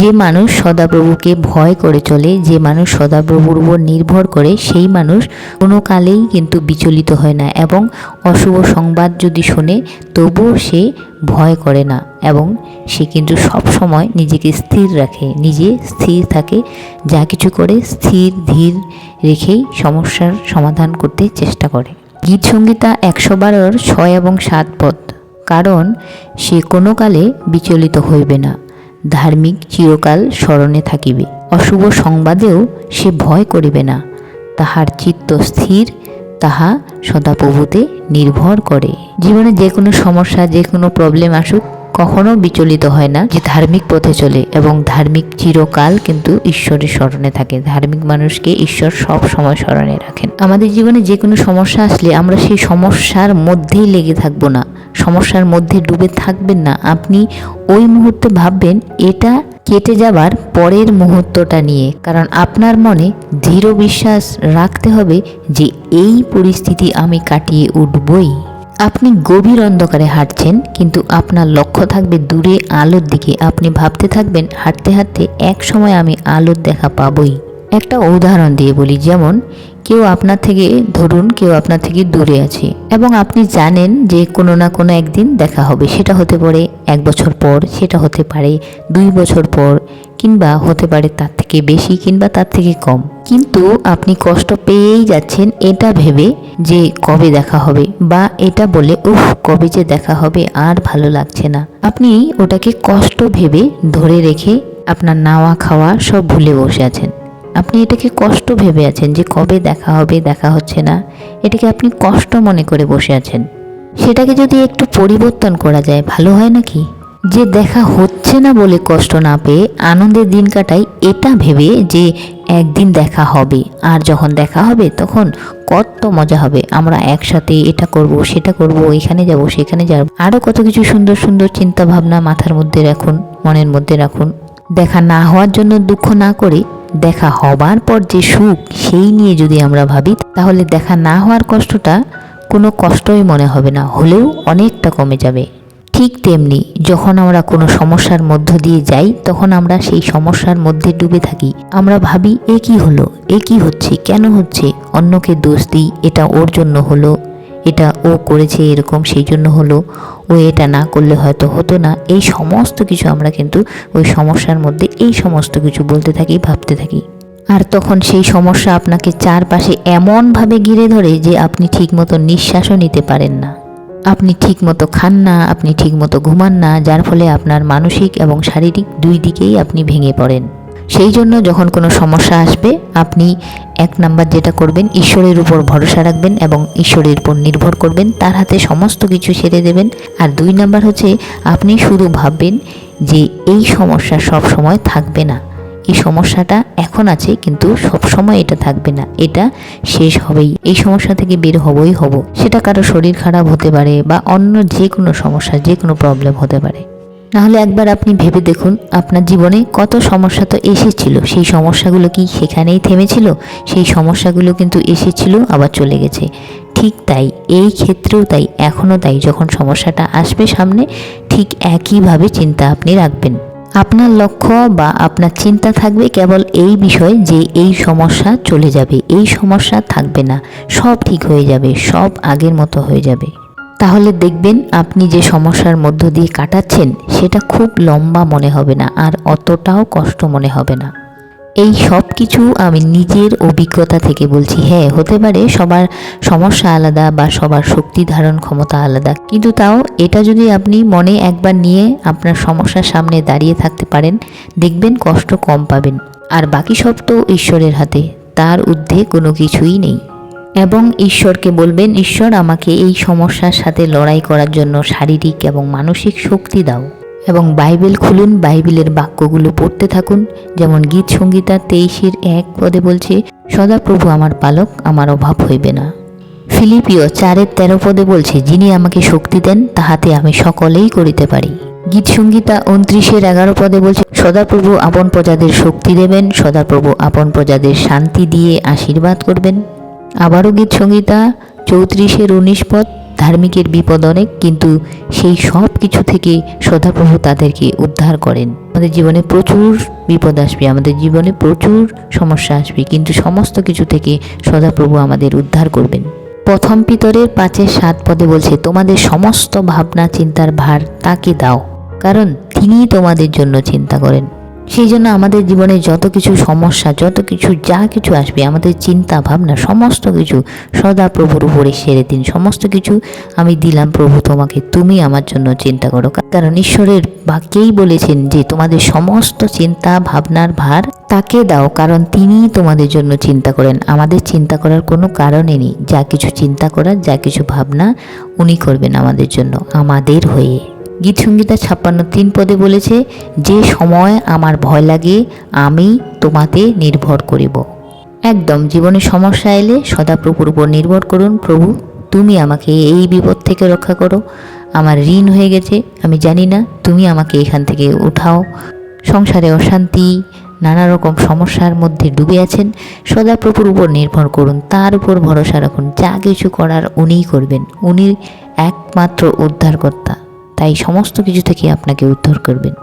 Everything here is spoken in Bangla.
যে মানুষ সদাপ্রভুকে ভয় করে চলে, যে মানুষ সদাপ্রভুর উপর নির্ভর করে, সেই মানুষ কোনো কালেই কিন্তু বিচলিত হয় না এবং অশুভ সংবাদ যদি শোনে, তবুও সে ভয় করে না এবং সে কিন্তু সব সময় নিজেকে স্থির রাখে, নিজে স্থির থাকে, যা কিছু করে স্থির ধীর রেখেই সমস্যার সমাধান করতে চেষ্টা করে। গীত সঙ্গীতা একশো বারোর ছয় এবং সাত পদ, কারণ সে কোনো কালে বিচলিত হইবে না। ধার্মিক চিরকাল স্মরণে থাকিবে। অশুভ সংবাদেও সে ভয় করিবে না। তাহার চিত্ত স্থির, তাহা সদাপ্রভুতে নির্ভর করে। জীবনে যে কোনো সমস্যা, যে কোনো প্রবলেম আসুক কখনো বিচলিত হয় না যে ধার্মিক পথে চলে এবং ধার্মিক চিরকাল কিন্তু ঈশ্বরের স্মরণে থাকে। ধার্মিক মানুষকে ঈশ্বর সব সময় স্মরণে রাখেন। আমাদের জীবনে যে কোনো সমস্যা আসলে আমরা সেই সমস্যার মধ্যেই লেগে থাকব না। সমস্যার মধ্যে ডুবে থাকবেন না। আপনি ওই মুহূর্তে ভাববেন, এটা কেটে যাবার পরের মুহূর্তটা নিয়ে। কারণ আপনার মনে দৃঢ় বিশ্বাস রাখতে হবে যে এই পরিস্থিতি আমি কাটিয়ে উঠবই। আপনি গভীর অন্ধকারে হাঁটছেন, কিন্তু আপনার লক্ষ্য থাকবে দূরে আলোর দিকে। আপনি ভাবতে থাকবেন, হাঁটতে হাঁটতে এক সময় আমি আলোর দেখা পাবই। একটা উদাহরণ দিয়ে বলি, যেমন, কেউ আপনার থেকে, ধরুন কেউ আপনার থেকে দূরে আছে, এবং আপনি জানেন যে কোনো না কোনো একদিন দেখা হবে। সেটা হতে পারে এক বছর পর, সেটা হতে পারে দুই বছর পর কিংবা হতে পারে তার থেকে বেশি কিংবা তার থেকে কম। কিন্তু আপনি কষ্ট পেয়েই যাচ্ছেন এটা ভেবে যে কবে দেখা হবে বা এটা বলে, উফ, কবে যে দেখা হবে আর ভালো লাগছে না। আপনি ওটাকে কষ্ট ভেবে ধরে রেখে আপনার নাওয়া খাওয়া সব ভুলে বসে আছেন। আপনি এটাকে কষ্ট ভেবে আছেন যে কবে দেখা হবে, দেখা হচ্ছে না, এটাকে আপনি কষ্ট মনে করে বসে আছেন। সেটাকে যদি একটু পরিবর্তন করা যায়, ভালো হয় নাকি? যে দেখা হচ্ছে না বলে কষ্ট না পেয়ে আনন্দের দিন কাটাই এটা ভেবে যে একদিন দেখা হবে। আর যখন দেখা হবে, তখন কত মজা হবে। আমরা একসাথে এটা করব, সেটা করব এখানে যাব, সেখানে যাব। আরও কত কিছু সুন্দর সুন্দর চিন্তা ভাবনা মাথার মধ্যে রাখুন, মনের মধ্যে রাখুন। দেখা না হওয়ার জন্য দুঃখ না করে দেখা হবার পর যে সুখ, সেই নিয়ে যদি আমরা ভাবি, তাহলে দেখা না হওয়ার কষ্টটা কোনো কষ্টই মনে হবে না। হলেও অনেকটা কমে যাবে। ঠিক তেমনি, যখন আমরা কোনো সমস্যার মধ্য দিয়ে যাই, তখন আমরা সেই সমস্যার মধ্যে ডুবে থাকি। আমরা ভাবি, এ কি হলো? এ কি হচ্ছে? কেন হচ্ছে? অন্যকে দোষ দিই, এটা ওর জন্য হলো, এটা ও করেছে এরকম, সেই জন্য হলো, ও এটা না করলে হয়তো হতো না। এই সমস্ত কিছু আমরা কিন্তু ওই সমস্যার মধ্যে, এই সমস্ত কিছু বলতে থাকি, ভাবতে থাকি। আর তখন সেই সমস্যা আপনাকে চারপাশে এমনভাবে ঘিরে ধরে যে আপনি ঠিকমতো নিঃশ্বাসও নিতে পারেন না। আপনি ঠিকমতো খান না, আপনি ঠিকমতো ঘুমান না, যার ফলে আপনার মানসিক এবং শারীরিক দুই দিকেই আপনি ভেঙে পড়েন। সেই জন্য যখন কোনো সমস্যা আসবে, আপনি এক নাম্বার যেটা করবেন, ঈশ্বরের উপর ভরসা রাখবেন এবং ঈশ্বরের উপর নির্ভর করবেন, তার হাতে সমস্ত কিছু ছেড়ে দেবেন। আর দুই নাম্বার হচ্ছে, আপনি শুধু ভাববেন যে এই সমস্যা সব সময় থাকবে না। এই সমস্যাটা এখন আছে, কিন্তু সব সময় এটা থাকবে না। এটা শেষ হবেই। এই সমস্যা থেকে বের হবই হব। সেটা কারও শরীর খারাপ হতে পারে বা অন্য যে কোনো সমস্যা যে কোনো প্রবলেম হতে পারে। নাহলে একবার আপনি ভেবে দেখুন, আপনার জীবনে কত সমস্যা তো এসেছিল। সেই সমস্যাগুলো কি সেখানেই থেমেছিল? সেই সমস্যাগুলো কিন্তু এসেছিল, আবার চলে গেছে। ঠিক তাই, এই ক্ষেত্রেও তাই এখনও তাই। যখন সমস্যাটা আসবে সামনে, ঠিক একইভাবে চিন্তা আপনি রাখবেন। আপনার লক্ষ্য বা আপনার চিন্তা থাকবে কেবল এই বিষয়ে যে এই সমস্যা চলে যাবে, এই সমস্যা থাকবে না, সব ঠিক হয়ে যাবে, সব আগের মতো হয়ে যাবে। তাহলে দেখবেন আপনি যে সমস্যার মধ্য দিয়ে কাটাচ্ছেন, সেটা খুব লম্বা মনে হবে না আর অতটাও কষ্ট মনে হবে না। এই সব কিছু আমি নিজের অভিজ্ঞতা থেকে বলছি। হ্যাঁ হতে পারে সবার সমস্যা আলাদা বা সবার শক্তি ধারণ ক্ষমতা আলাদা। কিন্তু তাও এটা যদি আপনি মনে একবার নিয়ে আপনার সমস্যার সামনে দাঁড়িয়ে থাকতে পারেন, দেখবেন কষ্ট কম পাবেন। আর বাকি সব তো ঈশ্বরের হাতে, তার ঊর্ধ্বে কোনো কিছুই নেই। এবং ঈশ্বরকে বলবেন, ঈশ্বর আমাকে এই সমস্যার সাথে লড়াই করার জন্য শারীরিক এবং মানসিক শক্তি দাও। এবং বাইবেল খুলুন, বাইবেলের বাক্যগুলো পড়তে থাকুন। যেমন গীত সঙ্গীতা তেইশের এক পদে বলছে, সদাপ্রভু আমার পালক, আমার অভাব হইবে না। ফিলিপিও চারের তেরো পদে বলছে, যিনি আমাকে শক্তি দেন, তাহাতে আমি সকলেই করিতে পারি। গীত সঙ্গীতা উনত্রিশের এগারো পদে বলছে, সদাপ্রভু আপন প্রজাদের শক্তি দেবেন, সদাপ্রভু আপন প্রজাদের শান্তি দিয়ে আশীর্বাদ করবেন। আবারও গীত সঙ্গীতা চৌত্রিশের উনিশ পদ ধার্মিকের বিপদ অনেক, কিন্তু সেই সব কিছু থেকে সদাপ্রভু তাদেরকে উদ্ধার করেন। আমাদের জীবনে প্রচুর বিপদ আসবে, আমাদের জীবনে প্রচুর সমস্যা আসবে, কিন্তু সমস্ত কিছু থেকে সদাপ্রভু আমাদের উদ্ধার করবেন। প্রথম পিতরের পাঁচের সাত পদে বলছে, তোমাদের সমস্ত ভাবনা, চিন্তার ভার তাকে দাও, কারণ তিনিই তোমাদের জন্য চিন্তা করেন। সেই জন্য আমাদের জীবনে যত কিছু সমস্যা, যত কিছু, যা কিছু আসবে, আমাদের চিন্তা, ভাবনা, সমস্ত কিছু সদা প্রভুর উপরে সেরে দিন। সমস্ত কিছু আমি দিলাম প্রভু তোমাকে, তুমি আমার জন্য চিন্তা করো। কারণ ঈশ্বরের বাক্যেই বলেছেন যে, তোমাদের সমস্ত চিন্তা, ভাবনার ভার তাকে দাও, কারণ তিনিই তোমাদের জন্য চিন্তা করেন। আমাদের চিন্তা করার কোনো কারণে নেই। যা কিছু চিন্তা করার, যা কিছু ভাবনা, উনি করবেন আমাদের জন্য, আমাদের হয়ে। গীত সঙ্গীতা ছাপ্পান্ন তিন পদে বলেছে, যে সময় আমার ভয় লাগে, আমি তোমাতে নির্ভর করিব। একদম জীবনে সমস্যা এলে সদাপ্রভুর উপর নির্ভর করুন, প্রভু, তুমি আমাকে এই বিপদ থেকে রক্ষা করো। আমার ঋণ হয়ে গেছে, আমি জানি না, তুমি আমাকে এখান থেকে উঠাও। সংসারে অশান্তি, নানা রকম সমস্যার মধ্যে ডুবে আছেন, সদাপ্রভুর উপর নির্ভর করুন, তার উপর ভরসা রাখুন, যা কিছু করার উনিই করবেন উনি একমাত্র উদ্ধারকর্তা। তাই সমস্ত কিছু থেকে আপনাকে উদ্ধার করবেন।